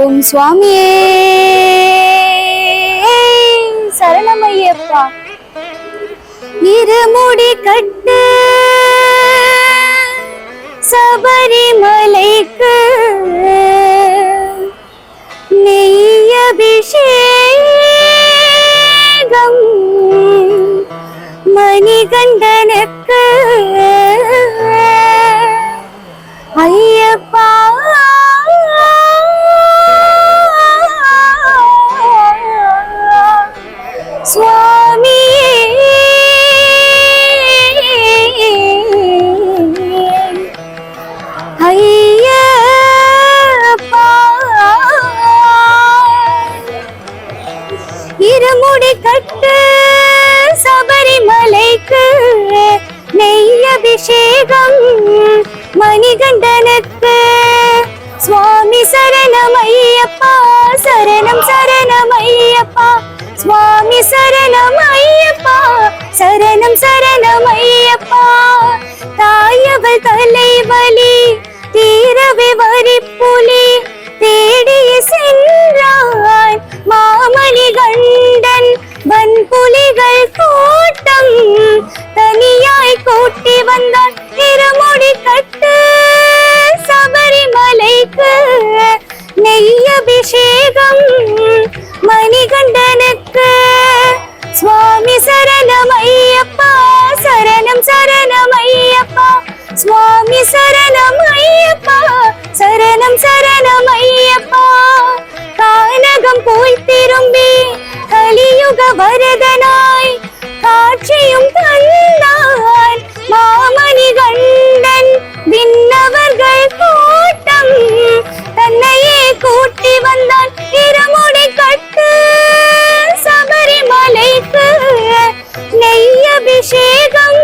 ஓம் சுவாமியே. சரணமையப்பா. இருமுடி கட்டு. சபரிமலைக்கு நெய் அபிஷேகம். மணிகண்டனுக்கு ஐயப்பா. இருமுடி கட்டு சபரிமலைக்கு நெய் அபிஷேகம் மணிகண்டனுக்கு சுவாமி சரணம் ஐயப்பா சரணம் சரணம் ஐயப்பா சுவாமி சரணம் ஐயப்பா சரணம் சரணம் ஐயப்பா தாயவள் தலைவலி மணிகண்டனுக்கு சுவாமி சரணம் நெய் அபிஷேகம்